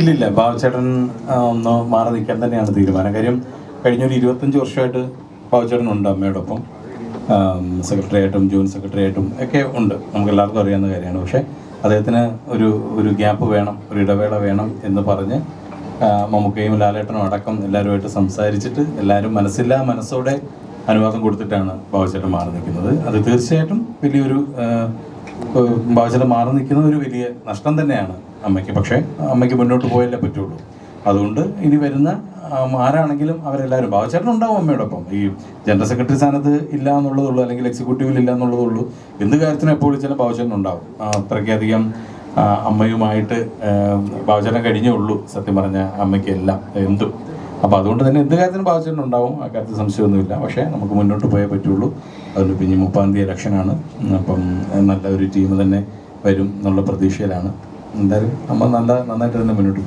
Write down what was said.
ഇല്ലില്ല ബാബുചേട്ടൻ ഒന്ന് മാറി നിൽക്കാൻ തന്നെയാണ് തീരുമാനം. കാര്യം കഴിഞ്ഞ ഒരു ഇരുപത്തഞ്ച് വർഷമായിട്ട് ബാബുചേട്ടൻ ഉണ്ട് അമ്മയോടൊപ്പം. സെക്രട്ടറി ആയിട്ടും ജോയിന്റ് സെക്രട്ടറി ആയിട്ടും ഒക്കെ ഉണ്ട്. നമുക്ക് എല്ലാവർക്കും അറിയാവുന്ന കാര്യമാണ്. പക്ഷേ അദ്ദേഹത്തിന് ഒരു ഒരു ഗ്യാപ്പ് വേണം ഒരു ഇടവേള വേണം എന്ന് പറഞ്ഞ് മമ്മൂക്കയും ലാലേട്ടനും അടക്കം എല്ലാവരുമായിട്ട് സംസാരിച്ചിട്ട് എല്ലാവരും മനസ്സില്ലാ മനസ്സോടെ അനുവാദം കൊടുത്തിട്ടാണ് ബാബുചേട്ടൻ മാറി നിൽക്കുന്നത്. അത് തീർച്ചയായിട്ടും വലിയൊരു ബാബുചേട്ടൻ മാറി നിൽക്കുന്നത് ഒരു വലിയ നഷ്ടം തന്നെയാണ് അമ്മയ്ക്ക്. പക്ഷേ അമ്മയ്ക്ക് മുന്നോട്ട് പോയല്ലേ പറ്റുള്ളൂ. അതുകൊണ്ട് ഇനി വരുന്ന ആരാണെങ്കിലും അവരെല്ലാവരും ബാബുചേട്ടൻ ഉണ്ടാവും അമ്മയോടൊപ്പം. ഈ ജനറൽ സെക്രട്ടറി സ്ഥാനത്ത് ഇല്ല എന്നുള്ളതുള്ളൂ അല്ലെങ്കിൽ എക്സിക്യൂട്ടീവിൽ ഇല്ല എന്നുള്ളതുള്ളൂ. എന്ത് കാര്യത്തിനും എപ്പോൾ വിളിച്ചാലും ബാബുചേട്ടൻ ഉണ്ടാവും. അത്രയ്ക്കധികം അമ്മയുമായിട്ട് ബാബുചേട്ടൻ കഴിഞ്ഞേ ഉള്ളൂ സത്യം പറഞ്ഞ അമ്മയ്ക്ക് എല്ലാം എന്തും. അപ്പോൾ അതുകൊണ്ട് തന്നെ എന്ത് കാര്യത്തിനും ബാധിച്ചിട്ടുണ്ടാവും. ആ കാര്യത്തിൽ സംശയമൊന്നുമില്ല. പക്ഷേ നമുക്ക് മുന്നോട്ട് പോയേ പറ്റുള്ളൂ. അതുകൊണ്ട് പിന്നെ മുപ്പാം തീയതി ഇലക്ഷനാണ്. അപ്പം നല്ല ഒരു ടീം തന്നെ വരും എന്നുള്ള പ്രതീക്ഷയിലാണ്. എന്തായാലും നമ്മൾ നല്ല നന്നായിട്ട് തന്നെ മുന്നോട്ട്